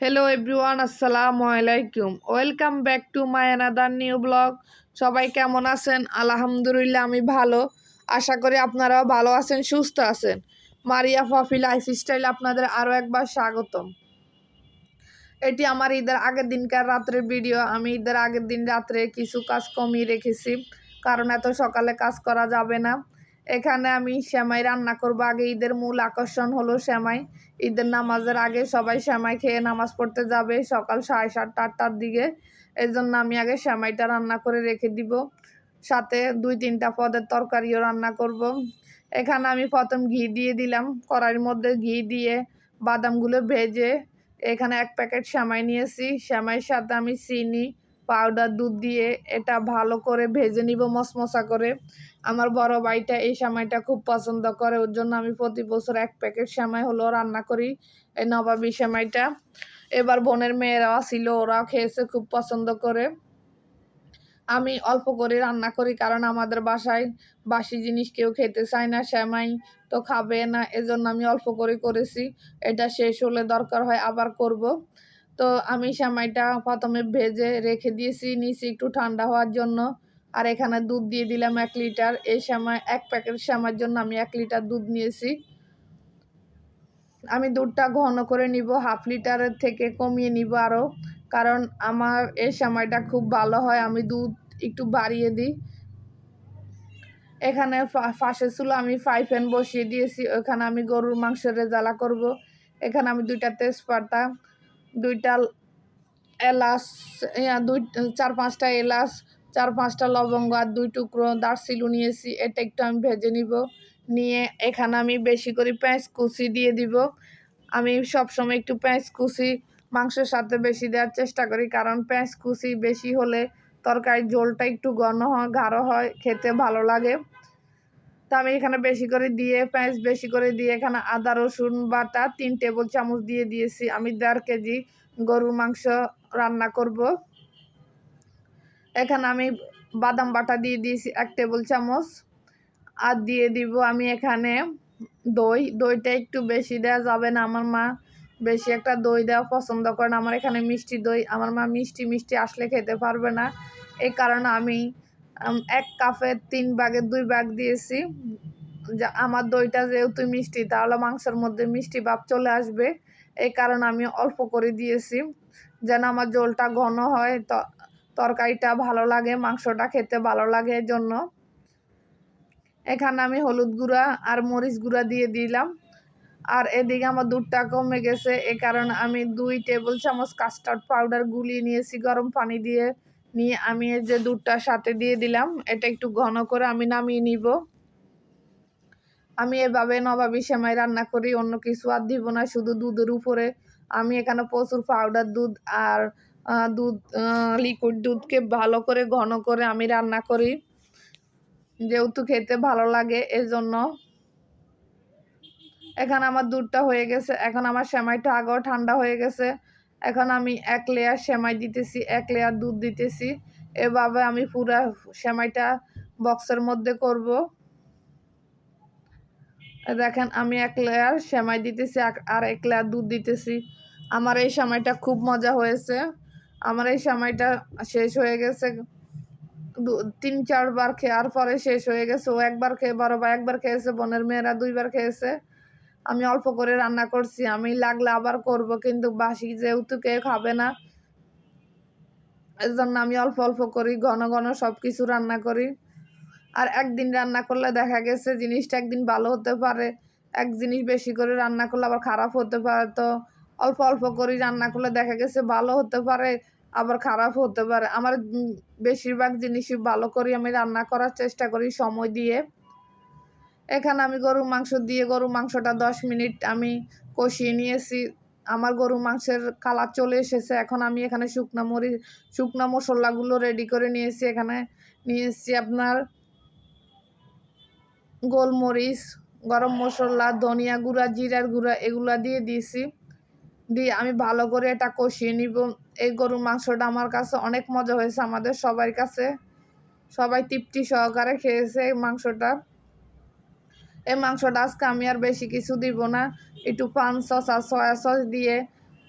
Hello everyone আসসালামু আলাইকুম welcome back to my another new blog সবাই কেমন আছেন? আলহামদুলিল্লাহ, আমি ভালো। আশা করি আপনারাও ভালো আছেন, সুস্থ আছেন। মারিয়া ফাফি লাইফ স্টাইল আপনাদের আরও একবার স্বাগতম। এটি আমার ঈদের আগের দিনকার রাত্রের ভিডিও আমি ঈদের আগের দিন রাত্রে কিছু কাজ কমিয়ে রেখেছি। কারণ এত সকালে কাজ করা যাবে না। এখানে আমি শ্যামাই রান্না করব। আগে ঈদের মূল আকর্ষণ হলো শ্যামাই। ঈদের নামাজের আগে সবাই শ্যামাই খেয়ে নামাজ পড়তে যাবে সকাল সাড়ে সাতটা, আটটার দিকে। এই জন্য আমি আগে শ্যামাইটা রান্না করে রেখে দিব। সাথে দুই তিনটা পদের তরকারিও রান্না করব। এখানে আমি প্রথম ঘি দিয়ে দিলাম। কড়াইয়ের মধ্যে ঘি দিয়ে বাদামগুলো ভেজে এখানে এক প্যাকেট শ্যামাই নিয়েছি। শ্যামাইয়ের সাথে আমি চিনি পাউডার, দুধ দিয়ে এটা ভালো করে ভেজে নিব মশমশা করে। আমার বড় ভাইটা এই সেমাইটা খুব পছন্দ করে, ওর জন্য আমি প্রতি বছর এক প্যাকেট সেমাই হলো রান্না করি, এই নবাবী সেমাইটা। এবার বোনের মেয়েরাও ছিল ওরাও খেয়েছে, খুব পছন্দ করে। আমি অল্প করে রান্না করি, কারণ আমাদের বাসায় বাসি জিনিস কেউ খেতে চায় না শ্যামাই তো খাবে না, এজন্য আমি অল্প করে করেছি। এটা শেষ হলে দরকার হয় আবার করব। তো আমি শ্যামাইটা প্রথমে ভেজে রেখে দিয়েছি নিচে একটু ঠান্ডা হওয়ার জন্য। আর এখানে দুধ দিয়ে দিলাম এক লিটার। এই সময় এক প্যাকেট শ্যামার জন্য আমি এক লিটার দুধ নিয়েছি। আমি দুধটা ঘন করে নিব, হাফ লিটারের থেকে কমিয়ে নিব আরও কারণ আমার এই সময়টা খুব ভালো হয়, আমি দুধ একটু বাড়িয়ে দিই। এখানে ফাঁসে ছিল আমি ফ্রাই প্যান বসিয়ে দিয়েছি, ওখানে আমি গরুর মাংসের রেজালা করব। এখানে আমি দুইটা তেজপাতা দুইটা এলাচ দুই, চার পাঁচটা এলাচ, চার পাঁচটা লবঙ্গ আর দুই টুকরো দারচিলু নিয়েছি। এটা একটু আমি ভেজে নিব। নিয়ে এখানে আমি বেশি করে পেঁয়াজ কুচি দিয়ে দিব। আমি সবসময় একটু পেঁয়াজ কুচি মাংসের সাথে বেশি দেওয়ার চেষ্টা করি কারণ পেঁয়াজ কুচি বেশি হলে তরকারির ঝোলটা একটু ঘন হয়, গাঢ় হয়, খেতে ভালো লাগে। তা আমি এখানে বেশি করে দিয়ে, পেঁয়াজ বেশি করে দিয়ে এখানে আদা, রসুন, বাটা, তিন টেবিল চামচ দিয়ে দিয়েছি। আমি দেড় কেজি গরুর মাংস রান্না করব। এখানে আমি বাদাম বাটা দিয়ে দিয়েছি এক টেবিল চামচ। আর দিয়ে দিব আমি এখানে দই। দইটা একটু বেশি দেওয়া যাবে না, আমার মা বেশি একটা দই দেওয়া পছন্দ করে না। আমার এখানে মিষ্টি দই, আমার মা মিষ্টি মিষ্টি আসলে খেতে পারবে না। এই কারণে আমি এক কাপের তিন ভাগের দুই ভাগ দিয়েছি। আমার দইটা যেহেতু মিষ্টি, তাহলে মাংসের মধ্যে মিষ্টি ভাব চলে আসবে। এই কারণে আমি অল্প করে দিয়েছি। যেন আমার জলটা ঘন হয় তরকারিটা ভালো লাগে, মাংসটা খেতে ভালো লাগে এর জন্য এখানে আমি হলুদ গুঁড়া আর মরিচ গুঁড়া দিয়ে দিলাম। আর এদিকে আমার দুধটা কমে গেছে, এ কারণে আমি দুই টেবিল চামচ কাস্টার্ড পাউডার গুলিয়ে নিয়েছি, গরম পানি দিয়ে। নিয়ে আমি এই যে দুধটা সাথে দিয়ে দিলাম, এটা একটু ঘন করে আমি নামিয়ে নিব। আমি এভাবে নবাবি সেমাই রান্না করি, অন্য কিছু আর দিব না, শুধু দুধের উপরে। আমি এখানে প্রচুর পাউডার দুধ আর দুধ লিকুইড দুধকে ভালো করে ঘন করে আমি রান্না করি। যেহেতু খেতে ভালো লাগে, এজন্য। এখানে আমার দুধটা হয়ে গেছে, এখন আমার সেমাইটা আগেও ঠান্ডা হয়ে গেছে। এখন আমি এক লেয়ার সেমাই দিতেছি, এক লেয়ার দুধ দিতেছি। এভাবে আমি পুরা সেমাইটা বক্সের মধ্যে করব। দেখেন, আমি এক লেয়ার সেমাই দিতেছি, আর এক লেয়ার দুধ দিতেছি। আমার এই সেমাইটা খুব মজা হয়েছে। আমার এই সময়টা শেষ হয়ে গেছে। তিন চারবার খেয়ার পরে শেষ হয়ে গেছে। ও একবার খেয়ে বড় বা একবার খেয়েছে, বোনের মেয়েরা দুইবার খেয়েছে। আমি অল্প করে রান্না করছি, আমি লাগলে আবার করব, কিন্তু বাসি যেহেতু কেউ খাবে না এর জন্য আমি অল্প অল্প করি, ঘন ঘন সব কিছু রান্না করি। আর একদিন রান্না করলে দেখা গেছে জিনিসটা একদিন ভালো হতে পারে, এক জিনিস বেশি করে রান্না করলে আবার খারাপ হতে পারে, তো অল্প অল্প করে রান্না করলে দেখা গেছে ভালো হতে পারে, আবার খারাপ হতে পারে। আমার বেশিরভাগ জিনিসই ভালো করে, আমি রান্না করার চেষ্টা করি সময় দিয়ে। এখানে আমি গরু মাংস দিয়ে গরু মাংসটা দশ মিনিট আমি কষিয়ে নিয়েছি। আমার গরু মাংসের কালার চলে এসেছে। এখন আমি এখানে শুকনো মরি, শুকনো মশলাগুলো রেডি করে নিয়েছি। এখানে নিয়েছি আপনার গোলমরিচ, গরম মশলা, ধনিয়া গুঁড়া, জিরার গুঁড়া, এগুলা দিয়ে দিয়েছি। দিয়ে আমি ভালো করে এটা কষিয়ে নিব। এই গরুর মাংসটা আমার কাছে অনেক মজা হয়েছে আমাদের সবার কাছে। সবাই তৃপ্তি সহকারে খেয়েছে এই মাংসটা। এই মাংসটা আজকে আমি আর বেশি কিছু দিব না। একটু পান সস আর সয়া সস দিয়ে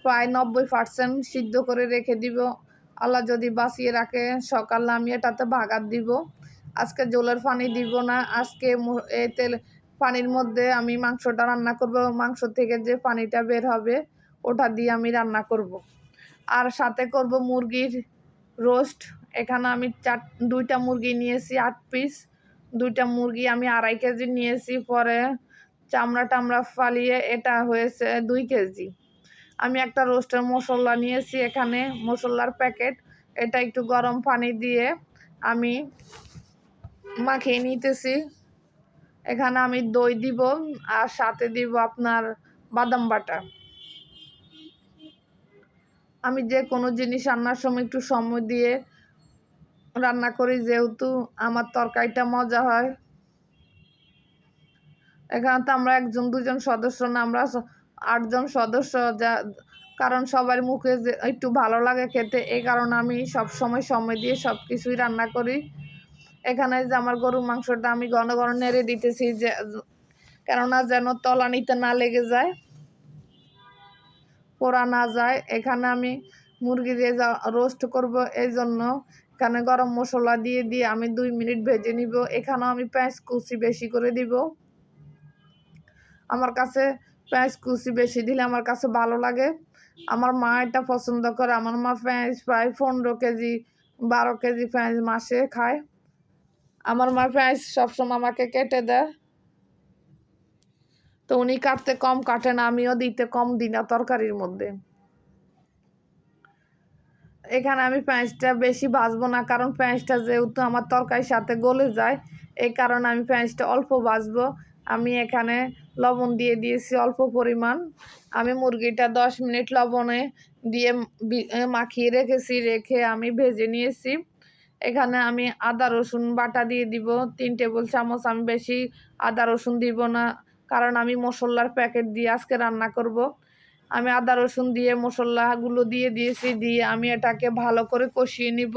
প্রায় নব্বই পার্সেন্ট সিদ্ধ করে রেখে দিব। আল্লাহ যদি বাঁচিয়ে রাখে, সকালে আমি এটাতে বাগার দিব। আজকে জলের পানি দিব না। আজকে এ তেল পানির মধ্যে আমি মাংসটা রান্না করব। মাংস থেকে যে পানিটা বের হবে, ওটা দিয়ে আমি রান্না করব। আর সাথে করব মুরগির রোস্ট। এখানে আমি চার দুইটা মুরগি নিয়েছি, আট পিস দুইটা মুরগি আমি আড়াই কেজি নিয়েছি, পরে চামড়া টামড়া ফালিয়ে এটা হয়েছে দুই কেজি। আমি একটা রোস্টের মশলা নিয়েছি এখানে, মশলার প্যাকেট। এটা একটু গরম পানি দিয়ে আমি মাখিয়ে নিতেছি। এখানে আমি দই দিব আর সাথে দিব আপনার বাদাম বাটা। আমি যে কোনো জিনিস রান্নার সময় একটু সময় দিয়ে রান্না করি যেহেতু আমার তরকারিটা মজা হয়। এখানে তো আমরা একজন, দুজন সদস্য না, আমরা আটজন সদস্য, যা কারণ সবার মুখে যে একটু ভালো লাগে খেতে এই কারণে আমি সব সময় সময় দিয়ে সব কিছুই রান্না করি। এখানে যে আমার গরুর মাংসটা আমি ঘন ঘন নেড়ে দিতেছি যে, কেননা যেন তলানিতে না লেগে যায়, পোড়া না যায়। এখানে আমি মুরগি দিয়ে রোস্ট করব এই জন্য এখানে গরম মশলা দিয়ে দিয়ে আমি দুই মিনিট ভেজে নিব। এখানেও আমি পেঁয়াজ কুচি বেশি করে দিব। আমার কাছে পেঁয়াজ কুচি বেশি দিলে আমার কাছে ভালো লাগে। আমার মা এটা পছন্দ করে। আমার মা পেঁয়াজ প্রায় পনেরো কেজি, বারো কেজি পেঁয়াজ মাসে খায়। আমার মা পেঁয়াজ সবসময় আমাকে কেটে দেয়। তো উনি কাটতে কম কাটেন আমিও দিতে কম দিই না তরকারির মধ্যে। এখানে আমি পেঁয়াজটা বেশি ভাজবো না, কারণ পেঁয়াজটা যেহেতু আমার তরকারির সাথে গলে যায়, এই কারণে আমি পেঁয়াজটা অল্প ভাজবো আমি এখানে লবণ দিয়ে দিয়েছি অল্প পরিমাণ। আমি মুরগিটা দশ মিনিট লবণে দিয়ে মাখিয়ে রেখেছি, রেখে আমি ভেজে নিয়েছি। এখানে আমি আদা, রসুন বাটা দিয়ে দিব। তিন টেবিল চামচ আমি বেশি আদা, রসুন দিব না, কারণ আমি মশলার প্যাকেট দিয়ে আজকে রান্না করব। আমি আদা, রসুন দিয়ে, মশলাগুলো দিয়ে দিয়েছি, দিয়ে আমি এটাকে ভালো করে কষিয়ে নিব।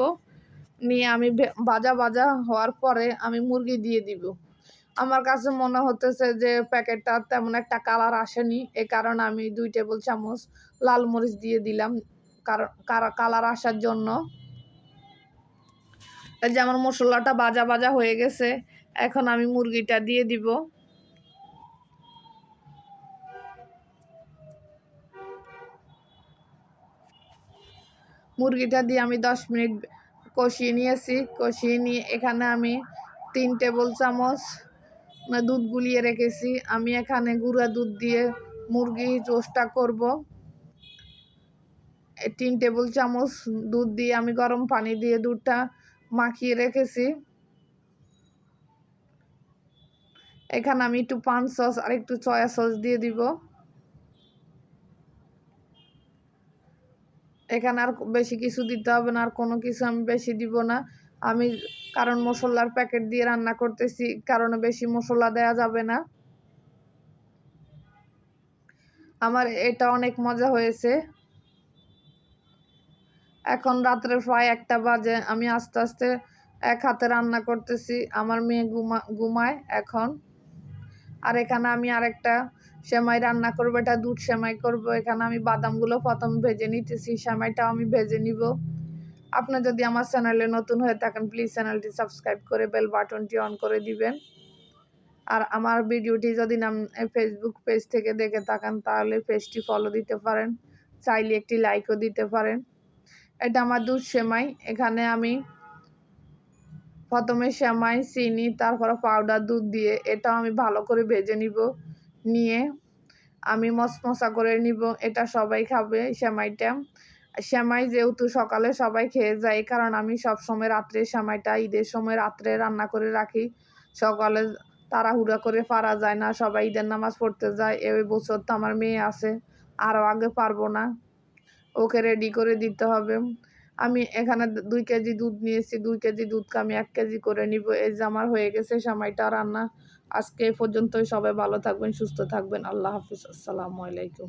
নিয়ে আমি ভাজা ভাজা হওয়ার পরে আমি মুরগি দিয়ে দিব। আমার কাছে মনে হতেছে যে প্যাকেটটা তেমন একটা কালার আসেনি, এ কারণে আমি দুই টেবিল চামচ লাল মরিচ দিয়ে দিলাম কারণ কালার আসার জন্য। এই যে আমার মশলাটা বাজা বাজা হয়ে গেছে, এখন আমি মুরগিটা দিয়ে দিব। মুরগিটা দিয়ে আমি দশ মিনিট কষিয়ে নিয়েছি। কষিয়ে নিয়ে এখানে আমি তিন টেবিল চামচ দুধ গুলিয়ে রেখেছি। আমি এখানে গুঁড়া দুধ দিয়ে মুরগি রোস্টটা করব। তিন টেবিল চামচ দুধ দিয়ে আমি গরম পানি দিয়ে দুধটা মাখিয়ে রেখেছি। এখানে আমি একটু পান সস আর একটু সয়া সস দিয়ে দিব। এখানে আর বেশি কিছু দিতে হবে না, আর কোনো কিছু আমি বেশি দিব না। আমি কারণ মশলার প্যাকেট দিয়ে রান্না করতেছি, কারণে বেশি মশলা দেয়া যাবে না। আমার এটা অনেক মজা হয়েছে। এখন রাত্রে প্রায় একটা বাজে, আমি আস্তে আস্তে এক হাতে রান্না করতেছি, আমার মেয়ে ঘুমা ঘুমায় এখন। আর এখানে আমি আরেকটা সেমাই রান্না করব, এটা দুধ সেমাই করব, এখানে আমি বাদামগুলো প্রথম ভেজে নিতেছি, সেমাইটাও আমি ভেজে নিব। আপনি যদি আমার চ্যানেলে নতুন হয়ে থাকেন প্লিজ চ্যানেলটি সাবস্ক্রাইব করে বেল বাটনটি অন করে দিবেন। আর আমার ভিডিওটি যদি নাম ফেসবুক পেজ থেকে দেখে থাকেন, তাহলে পেজটি ফলো দিতে পারেন, চাইলে একটি লাইকও দিতে পারেন। এটা আমার দুধ সেমাই, এখানে আমি প্রথমে সেমাই, চিনি, তারপরে পাউডার দুধ দিয়ে এটাও আমি ভালো করে ভেজে নিব। নিয়ে আমি মশমশা করে নিব, এটা সবাই খাবে, সেমাইটা। সেমাই যেহেতু সকালে সবাই খেয়ে যায় কারণ আমি সব সময় রাত্রে সেমাইটা, ঈদের সময় রাত্রে রান্না করে রাখি। সকালে তাড়াহুড়া করে পারা যায় না, সবাই ঈদের নামাজ পড়তে যায়। এ বছর তো আমার মেয়ে আছে আরও আগে পারব না। ওকে রেডি করে দিতে হবে। আমি এখানে দুই কেজি দুধ নিয়েছি, দুই কেজি দুধকে আমি এক কেজি করে নিব। এই যে আমার হয়ে গেছে সামাইটা রান্না। আজকে এ পর্যন্তই সবাই ভালো থাকবেন, সুস্থ থাকবেন। আল্লাহ হাফিজ। আসসালামু আলাইকুম।